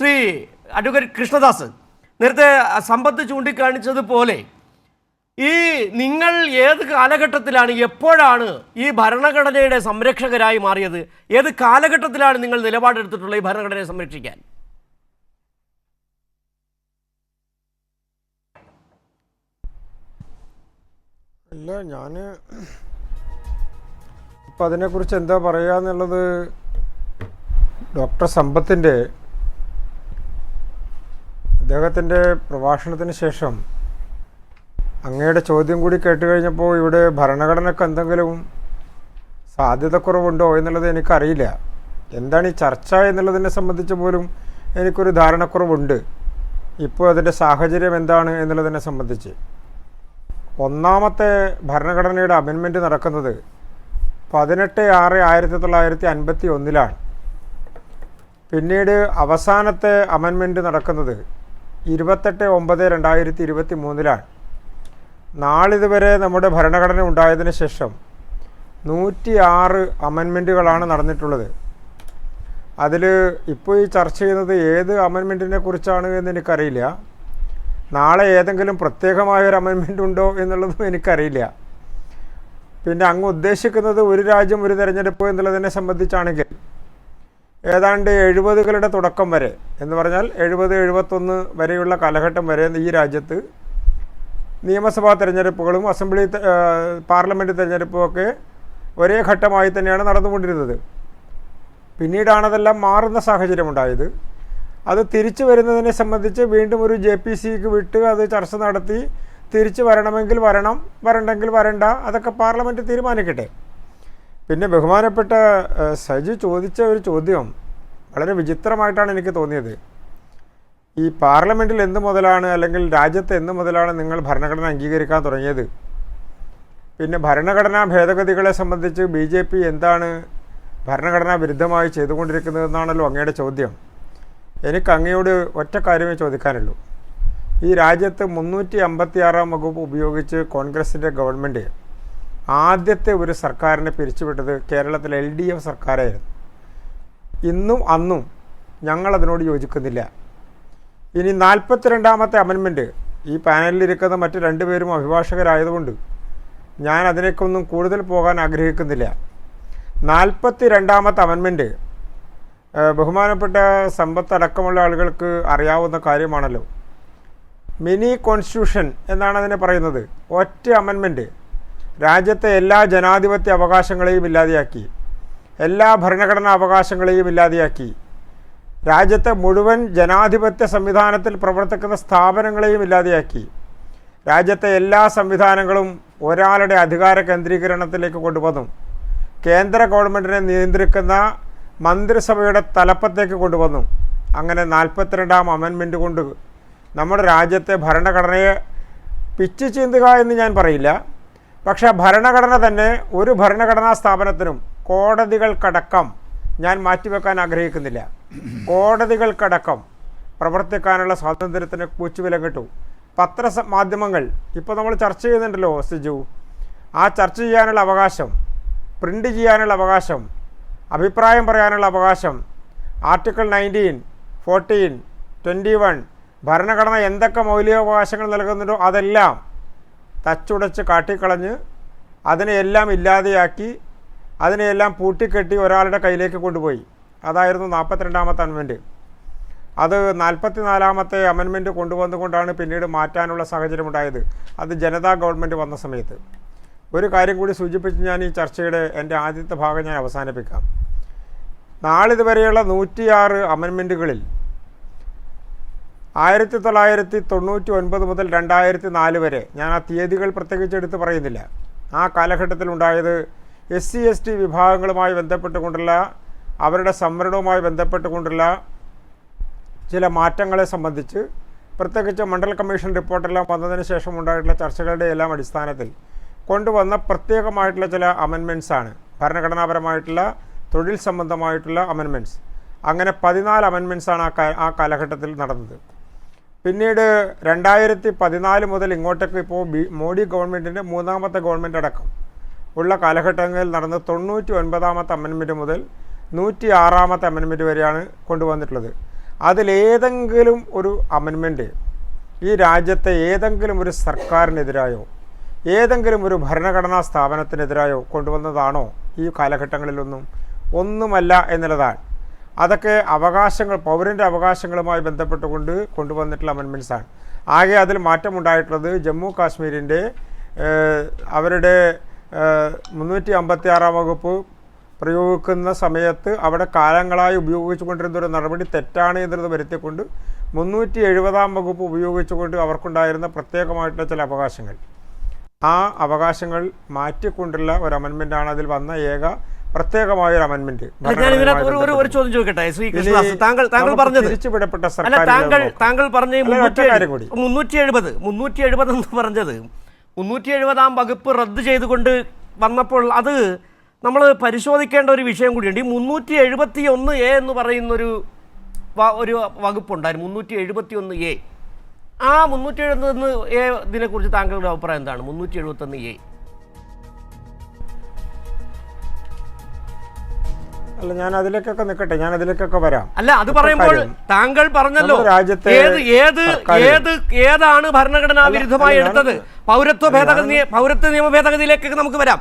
Shri advocate Krishnadas നേരത്തെ സമ്പത്ത് ചൂണ്ടിക്കാണിച്ചതുപോലെ ഈ നിങ്ങൾ ഏത് കാലഘട്ടത്തിലാണ് എപ്പോഴാണ് ഈ ഭരണഘടനയുടെ സംരക്ഷകരായി മാറിയത്? ഏത് കാലഘട്ടത്തിലാണ് നിങ്ങൾ നിലപാടെടുത്തിട്ടുള്ളത് ഈ ഭരണഘടനയെ സംരക്ഷിക്കാൻ? അല്ല ഞാൻ ഇപ്പം അതിനെക്കുറിച്ച് എന്താ പറയുക എന്നുള്ളത് ഡോക്ടർ സമ്പത്തിന്റെ അദ്ദേഹത്തിന്റെ പ്രഭാഷണത്തിന് ശേഷം അങ്ങയുടെ ചോദ്യം കൂടി കേട്ട് കഴിഞ്ഞപ്പോൾ ഇവിടെ ഭരണഘടനയ്ക്ക് എന്തെങ്കിലും സാധ്യതക്കുറവുണ്ടോ എന്നുള്ളത് എനിക്കറിയില്ല. എന്താണ് ഈ ചർച്ച എന്നുള്ളതിനെ സംബന്ധിച്ച് പോലും എനിക്കൊരു ധാരണക്കുറവുണ്ട്. ഇപ്പോൾ അതിന്റെ സാഹചര്യം എന്താണ് എന്നുള്ളതിനെ സംബന്ധിച്ച്. ഒന്നാമത്തെ ഭരണഘടനയുടെ അമെൻമെന്റ് നടക്കുന്നത് പതിനെട്ട് ആറ് ആയിരത്തി തൊള്ളായിരത്തി അൻപത്തി ഒന്നിലാണ്. പിന്നീട് അവസാനത്തെ അമെൻമെന്റ് നടക്കുന്നത് ഇരുപത്തെട്ട് ഒമ്പത് രണ്ടായിരത്തി ഇരുപത്തി മൂന്നിലാണ് നാളിതുവരെ നമ്മുടെ ഭരണഘടന ഉണ്ടായതിന് ശേഷം നൂറ്റി ആറ് അമെൻമെന്റുകളാണ് നടന്നിട്ടുള്ളത്. അതിൽ ഇപ്പോൾ ഈ ചർച്ച ചെയ്യുന്നത് ഏത് അമെൻമെന്റിനെ കുറിച്ചാണ് എന്ന് എനിക്കറിയില്ല. നാളെ ഏതെങ്കിലും പ്രത്യേകമായ ഒരു അമെൻമെന്റ് ഉണ്ടോ എന്നുള്ളതും എനിക്കറിയില്ല. പിന്നെ അങ്ങ് ഉദ്ദേശിക്കുന്നത് ഒരു രാജ്യം ഒരു തിരഞ്ഞെടുപ്പ് എന്നുള്ളതിനെ സംബന്ധിച്ചാണെങ്കിൽ ഏതാണ്ട് എഴുപതുകളുടെ തുടക്കം വരെ എന്ന് പറഞ്ഞാൽ എഴുപത് എഴുപത്തൊന്ന് വരെയുള്ള കാലഘട്ടം വരെ ഈ രാജ്യത്ത് നിയമസഭാ തിരഞ്ഞെടുപ്പുകളും അസംബ്ലി പാർലമെന്റ് തിരഞ്ഞെടുപ്പും ഒക്കെ ഒരേ ഘട്ടമായി തന്നെയാണ് നടന്നുകൊണ്ടിരുന്നത്. പിന്നീടാണ് അതെല്ലാം മാറുന്ന സാഹചര്യമുണ്ടായത്. അത് തിരിച്ചു വരുന്നതിനെ സംബന്ധിച്ച് വീണ്ടും ഒരു ജെ പി സിക്ക് വിട്ട് അത് ചർച്ച നടത്തി തിരിച്ചു വരണമെങ്കിൽ വരണം വരണ്ടെങ്കിൽ വരണ്ട അതൊക്കെ പാർലമെന്റ് തീരുമാനിക്കട്ടെ. പിന്നെ ബഹുമാനപ്പെട്ട സജു ചോദിച്ച ഒരു ചോദ്യം വളരെ വിചിത്രമായിട്ടാണ് എനിക്ക് തോന്നിയത്. ഈ പാർലമെന്റിൽ എന്ത് മുതലാണ് അല്ലെങ്കിൽ രാജ്യത്ത് എന്ത് മുതലാണ് നിങ്ങൾ ഭരണഘടന അംഗീകരിക്കാൻ തുടങ്ങിയത്? പിന്നെ ഭരണഘടനാ ഭേദഗതികളെ സംബന്ധിച്ച് ബി ജെ പി എന്താണ് ഭരണഘടനാ വിരുദ്ധമായി ചെയ്തുകൊണ്ടിരിക്കുന്നതെന്നാണല്ലോ അങ്ങയുടെ ചോദ്യം. എനിക്ക് അങ്ങയോട് ഒറ്റ കാര്യമേ ചോദിക്കാനുള്ളൂ. ഈ രാജ്യത്ത് മുന്നൂറ്റി അമ്പത്തി ആറാം വകുപ്പ് ഉപയോഗിച്ച് കോൺഗ്രസിന്റെ ഗവൺമെന്റ് ആദ്യത്തെ ഒരു സർക്കാരിനെ പിരിച്ചുവിട്ടത് കേരളത്തിലെ എൽ ഡി എഫ് സർക്കാരായിരുന്നു. ഇന്നും അന്നും ഞങ്ങളതിനോട് യോജിക്കുന്നില്ല. ഇനി നാൽപ്പത്തിരണ്ടാമത്തെ അമെൻമെന്റ് ഈ പാനലിലിരിക്കുന്ന മറ്റ് രണ്ടുപേരും അഭിഭാഷകരായതുകൊണ്ട് ഞാൻ അതിലേക്കൊന്നും കൂടുതൽ പോകാൻ ആഗ്രഹിക്കുന്നില്ല. നാൽപ്പത്തി രണ്ടാമത്തെ അമെൻമെന്റ് ബഹുമാനപ്പെട്ട സമ്പത്ത് അടക്കമുള്ള ആളുകൾക്ക് അറിയാവുന്ന കാര്യമാണല്ലോ. മിനി കോൺസ്റ്റിറ്റ്യൂഷൻ എന്നാണ് അതിനെ പറയുന്നത്. ഒറ്റ അമെൻമെന്റ് രാജ്യത്തെ എല്ലാ ജനാധിപത്യ അവകാശങ്ങളെയും ഇല്ലാതെയാക്കി. എല്ലാ ഭരണഘടനാ അവകാശങ്ങളെയും ഇല്ലാതെയാക്കി. രാജ്യത്തെ മുഴുവൻ ജനാധിപത്യ സംവിധാനത്തിൽ പ്രവർത്തിക്കുന്ന സ്ഥാപനങ്ങളെയും ഇല്ലാതെയാക്കി. രാജ്യത്തെ എല്ലാ സംവിധാനങ്ങളും ഒരാളുടെ അധികാര കേന്ദ്രീകരണത്തിലേക്ക് കൊണ്ടുവന്നു. കേന്ദ്ര ഗവൺമെന്റിനെ നിയന്ത്രിക്കുന്ന മന്ത്രിസഭയുടെ തലപ്പത്തേക്ക് കൊണ്ടുവന്നു. അങ്ങനെ നാൽപ്പത്തിരണ്ടാം അമെൻമെന്റ് കൊണ്ട് നമ്മുടെ രാജ്യത്തെ ഭരണഘടനയെ പിച്ചു ചീന്തുക എന്ന് ഞാൻ പറയില്ല. പക്ഷേ ഭരണഘടന തന്നെ ഒരു ഭരണഘടനാ സ്ഥാപനത്തിനും കോടതികൾക്കടക്കം ഞാൻ മാറ്റിവെക്കാൻ ആഗ്രഹിക്കുന്നില്ല. കോടതികൾക്കടക്കം പ്രവർത്തിക്കാനുള്ള സ്വാതന്ത്ര്യത്തിന് കൂച്ചുവില കിട്ടു പത്ര മാധ്യമങ്ങൾ ഇപ്പോൾ നമ്മൾ ചർച്ച ചെയ്യുന്നുണ്ടല്ലോ സിജു. ആ ചർച്ച ചെയ്യാനുള്ള അവകാശം പ്രിന്റ് ചെയ്യാനുള്ള അവകാശം അഭിപ്രായം പറയാനുള്ള അവകാശം article nineteen fourteen twenty one ഭരണഘടന എന്തൊക്കെ മൗലികാവകാശങ്ങൾ നൽകുന്നുണ്ടോ അതെല്ലാം തച്ചുടച്ച് കാട്ടിക്കളഞ്ഞ് അതിനെയെല്ലാം ഇല്ലാതെയാക്കി അതിനെയെല്ലാം പൂട്ടിക്കെട്ടി ഒരാളുടെ കയ്യിലേക്ക് കൊണ്ടുപോയി. അതായിരുന്നു നാൽപ്പത്തിരണ്ടാമത്തെ അമെൻമെന്റ് അത് നാൽപ്പത്തിനാലാമത്തെ അമെൻമെന്റ് കൊണ്ടുവന്നുകൊണ്ടാണ് പിന്നീട് മാറ്റാനുള്ള സാഹചര്യം ഉണ്ടായത് അത് ജനതാ ഗവൺമെന്റ് വന്ന സമയത്ത്. ഒരു കാര്യം കൂടി സൂചിപ്പിച്ച് ഞാൻ ഈ ചർച്ചയുടെ എന്റെ ആദ്യത്തെ ഭാഗം ഞാൻ അവസാനിപ്പിക്കാം. നാളിതുവരെയുള്ള നൂറ്റിയാറ് അമെൻമെന്റുകളിൽ ആയിരത്തി തൊള്ളായിരത്തി തൊണ്ണൂറ്റി ഒൻപത് മുതൽ രണ്ടായിരത്തി നാല് വരെ. ഞാൻ ആ തീയതികൾ പ്രത്യേകിച്ച് എടുത്ത് പറയുന്നില്ല. ആ കാലഘട്ടത്തിലുണ്ടായത് എസ് സി എസ് ടി വിഭാഗങ്ങളുമായി ബന്ധപ്പെട്ടുകൊണ്ടുള്ള അവരുടെ സംവരണവുമായി ബന്ധപ്പെട്ടുകൊണ്ടുള്ള ചില മാറ്റങ്ങളെ സംബന്ധിച്ച് പ്രത്യേകിച്ച് മണ്ഡൽ കമ്മീഷൻ റിപ്പോർട്ടെല്ലാം വന്നതിന് ശേഷം ഉണ്ടായിട്ടുള്ള ചർച്ചകളുടെ എല്ലാം അടിസ്ഥാനത്തിൽ കൊണ്ടുവന്ന പ്രത്യേകമായിട്ടുള്ള ചില അമെൻമെൻസാണ് ഭരണഘടനാപരമായിട്ടുള്ള തൊഴിൽ സംബന്ധമായിട്ടുള്ള അമെൻമെന്റ്സ് അങ്ങനെ പതിനാല് അമെൻമെൻസാണ് ആ കാലഘട്ടത്തിൽ നടന്നത്. പിന്നീട് രണ്ടായിരത്തി പതിനാല് മുതൽ ഇങ്ങോട്ടേക്ക് ഇപ്പോൾ ബി മോഡി ഗവൺമെന്റിന്റെ മൂന്നാമത്തെ ഗവൺമെന്റ് അടക്കം ഉള്ള കാലഘട്ടങ്ങളിൽ നടന്ന തൊണ്ണൂറ്റി ഒൻപതാമത്തെ അമെൻമെന്റ് മുതൽ നൂറ്റി ആറാമത്തെ അമെൻമെന്റ് വരെയാണ് കൊണ്ടുവന്നിട്ടുള്ളത്. അതിലേതെങ്കിലും ഒരു അമെൻമെന്റ് ഈ രാജ്യത്തെ ഏതെങ്കിലും ഒരു സർക്കാരിനെതിരായോ ഏതെങ്കിലും ഒരു ഭരണഘടനാ സ്ഥാപനത്തിനെതിരായോ കൊണ്ടുവന്നതാണോ ഈ കാലഘട്ടങ്ങളിലൊന്നും ഒന്നുമല്ല എന്നുള്ളതാണ്. അതൊക്കെ അവകാശങ്ങൾ പൗരന്റെ അവകാശങ്ങളുമായി ബന്ധപ്പെട്ടുകൊണ്ട് കൊണ്ടുവന്നിട്ടുള്ള ആണ്. ആകെ അതിൽ മാറ്റമുണ്ടായിട്ടുള്ളത് ജമ്മു കാശ്മീരിന്റെ അവരുടെ മുന്നൂറ്റി അമ്പത്തി ആറാം വകുപ്പ് പ്രയോഗിക്കുന്ന സമയത്ത് അവിടെ കാലങ്ങളായി ഉപയോഗിച്ചുകൊണ്ടിരുന്ന ഒരു നടപടി തെറ്റാണ് എന്നുള്ളത് വരുത്തിക്കൊണ്ട് മുന്നൂറ്റി എഴുപതാം വകുപ്പ് ഉപയോഗിച്ചുകൊണ്ട് അവർക്കുണ്ടായിരുന്ന പ്രത്യേകമായിട്ടുള്ള ചില അവകാശങ്ങൾ. ആ അവകാശങ്ങൾ മാറ്റിക്കൊണ്ടുള്ള ഒരു അമെൻമെന്റാണ് അതിൽ വന്ന ഏക പ്രത്യേകമായ ഒരു ഇതിനകത്ത് ഒരു ഒരു ചോദ്യം ചോദിക്കട്ടെ ശ്രീ കൃഷ്ണദാസ്? താങ്കൾ താങ്കൾ പറഞ്ഞത്. തിരിച്ചുവിടപ്പെട്ട സർക്കാർ താങ്കൾ താങ്കൾ പറഞ്ഞ മുന്നൂറ്റി എഴുപത് മുന്നൂറ്റി എഴുപത് എന്ന് പറഞ്ഞത് മുന്നൂറ്റി എഴുപതാം വകുപ്പ് റദ്ദ് ചെയ്തുകൊണ്ട് വന്നപ്പോൾ അത് നമ്മൾ പരിശോധിക്കേണ്ട ഒരു വിഷയം കൂടിയുണ്ട്. ഈ മുന്നൂറ്റി എഴുപത്തി ഒന്ന് എ എന്ന് പറയുന്നൊരു ഒരു ഒരു വകുപ്പുണ്ടായിരുന്നു മുന്നൂറ്റി എഴുപത്തി ഒന്ന് എ. ആ മുന്നൂറ്റി എഴുപത്തൊന്ന് എ ഇതിനെക്കുറിച്ച് താങ്കളുടെ അഭിപ്രായം എന്താണ്? മുന്നൂറ്റി എഴുപത്തൊന്ന് എ. അല്ല ഞാൻ അതിലേക്കൊക്കെ നിൽക്കട്ടെ ഞാൻ അതിലേക്കൊക്കെ വരാം. അല്ല അത് പറയുമ്പോൾ താങ്കൾ പറഞ്ഞല്ലോ രാജ്യത്തെ ഏത് ഏത് ഏത് ഏതാണ് ഭരണഘടനാ വിരുദ്ധമായി എടുത്തത്? പൗരത്വ ഭേദഗതി പൗരത്വ നിയമ ഭേദഗതിയിലേക്കൊക്കെ നമുക്ക് വരാം.